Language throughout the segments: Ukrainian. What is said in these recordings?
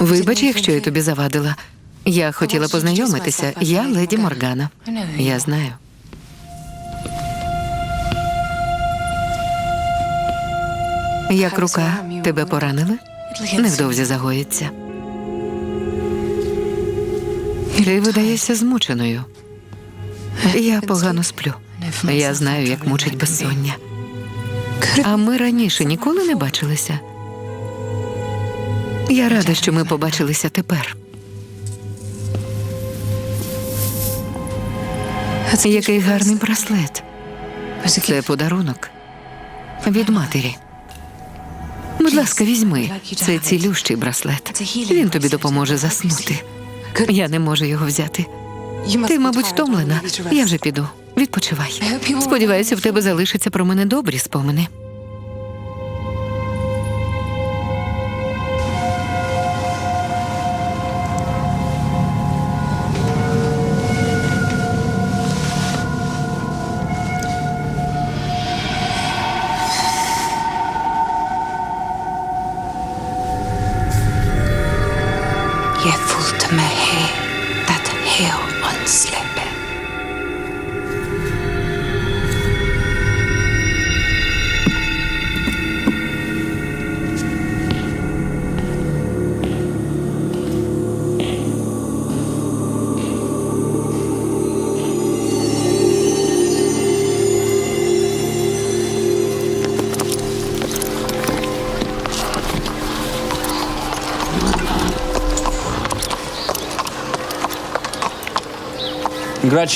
Вибач, якщо я тобі завадила. Я хотіла познайомитися. Я леді Моргана. Я знаю. Як рука тебе поранили? Невдовзі загоїться. Ти видаєшся змученою. Я погано сплю. Я знаю, як мучить безсоння. А ми раніше ніколи не бачилися. Я рада, що ми побачилися тепер. Який гарний браслет. Це подарунок від матері. Будь ласка, візьми. Це цілющий браслет. Він тобі допоможе заснути. Я не можу його взяти. Ти, мабуть, втомлена. Я вже піду. Відпочивай. Сподіваюся, в тебе залишаться про мене добрі спомини.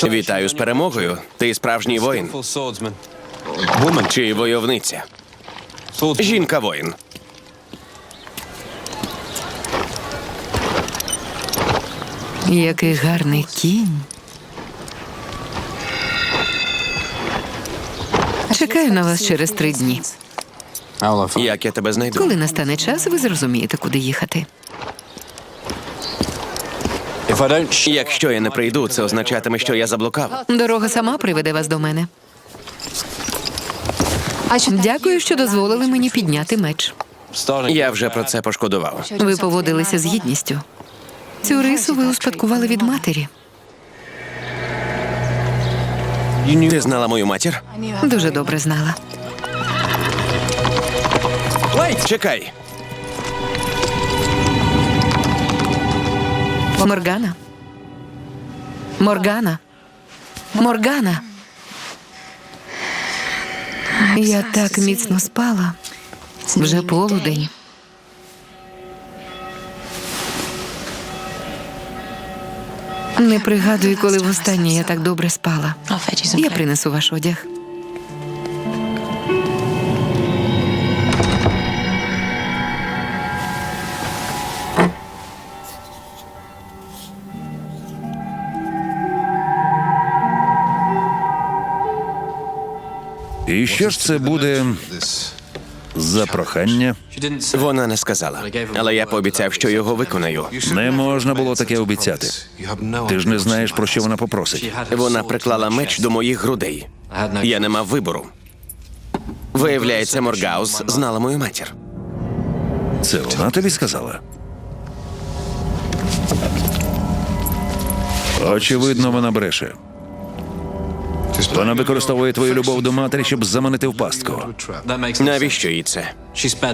Вітаю з перемогою. Ти справжній воїн чи войовниця? Жінка воїн. Який гарний кінь. Чекаю на вас через три дні. Як я тебе знайду? Коли настане час, ви зрозумієте, куди їхати. Якщо я не прийду, це означатиме, що я заблукав. Дорога сама приведе вас до мене. Дякую, що дозволили мені підняти меч. Я вже про це пошкодував. Ви поводилися з гідністю. Цю рису ви успадкували від матері. Ти знала мою матір? Дуже добре знала. Чекай. Моргана. Моргана. Моргана. Я так міцно спала. Вже полудень. Не пригадую, коли востаннє я так добре спала. Я принесу ваш одяг. І що ж це буде за прохання? Вона не сказала, але я пообіцяв, що його виконаю. Не можна було таке обіцяти. Ти ж не знаєш, про що вона попросить. Вона приклала меч до моїх грудей. Я не мав вибору. Виявляється, Моргаус знала мою матір. Це вона тобі сказала. Очевидно, вона бреше. Вона використовує твою любов до матері, щоб заманити в пастку. Навіщо їй це?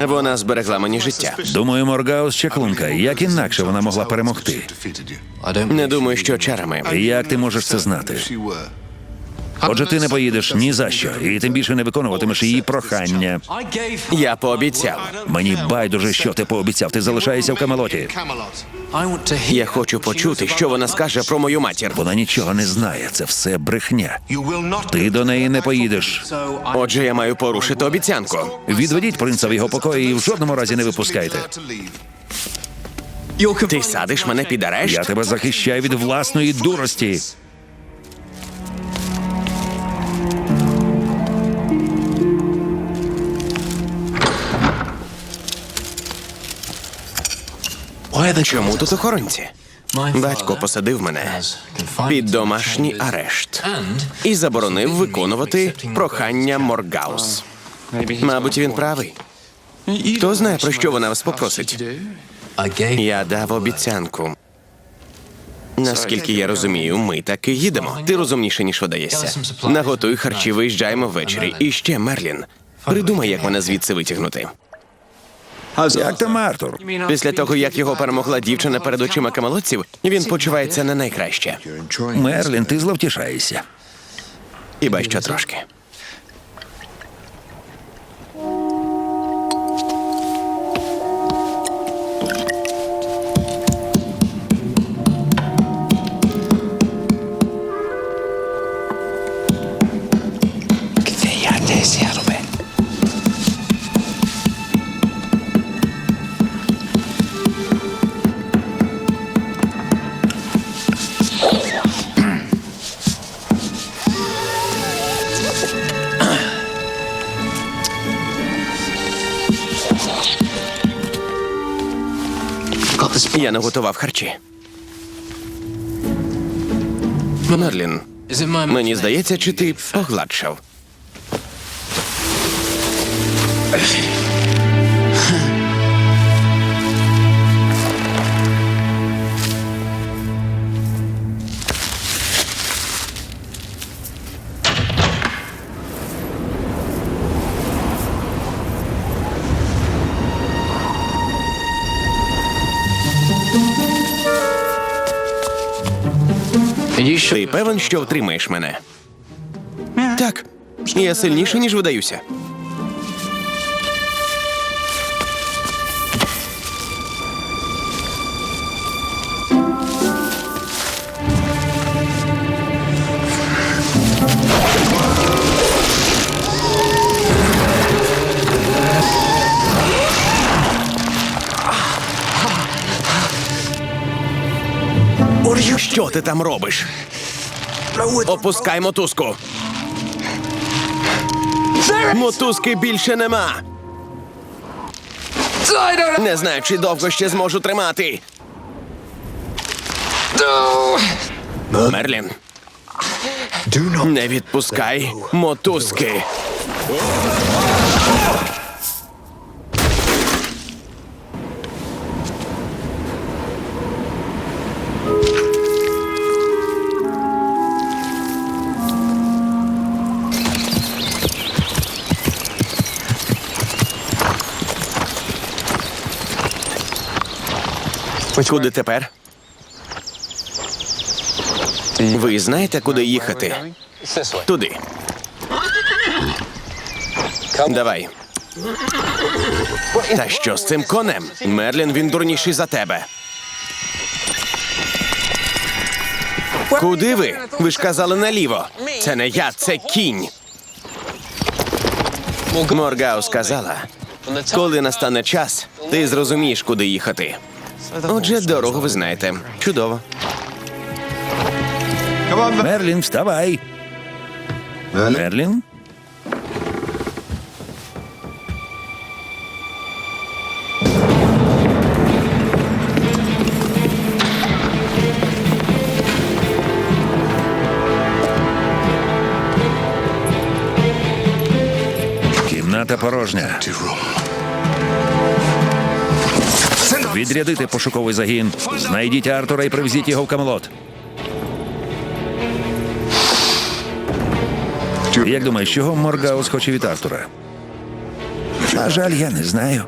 Вона зберегла мені життя. Думаю, Моргаус чаклунка. Як інакше вона могла перемогти? Не думаю, що чарами. Як ти можеш це знати? Отже, ти не поїдеш ні за що, і тим більше не виконуватимеш її прохання. Я пообіцяв. Мені байдуже, що ти пообіцяв. Ти залишаєшся в Камелоті. Я хочу почути, що вона скаже про мою матір. Вона нічого не знає. Це все брехня. Ти до неї не поїдеш. Отже, я маю порушити обіцянку. Відведіть принца в його покої і в жодному разі не випускайте. Ти садиш мене під арешт? Я тебе захищаю від власної дурості. Чому тут охоронці? Батько посадив мене під домашній арешт і заборонив виконувати прохання Моргаус. Мабуть, він правий. Хто знає, про що вона вас попросить? Я дав обіцянку. Наскільки я розумію, ми таки їдемо. Ти розумніше, ніж видаєшся. Наготуй харчі, виїжджаємо ввечері. І ще, Мерлін, придумай, як мене звідси витягнути. Як там Артур? Після того, як його перемогла дівчина перед очима камелотців, він почувається не найкраще. Мерлін, ти зловтішаєшся. Хіба що трошки. Я наготував харчі. Мерлін, мені здається, чи ти погладшав? Ти певен, що втримаєш мене? Так. Я сильніше, ніж видаюся. Що ти там робиш? Опускай мотузку. Мотузки більше нема. Не знаю, чи довго ще зможу тримати. Мерлін. Не відпускай мотузки. Куди тепер? Ви знаєте, куди їхати? Туди. Давай. Та що з цим конем? Мерлін він дурніший за тебе. Куди ви? Ви ж казали наліво. Це не я, це кінь. Моргау сказала, коли настане час, ти зрозумієш, куди їхати. Отже, дорогу ви знаєте. Чудово. Мерлін, вставай. Мерлін? Кімната порожня. Відрядити пошуковий загін. Знайдіть Артура і привезіть його в Камелот. Як думаєш, чого Моргаус хоче від Артура? На жаль, я не знаю.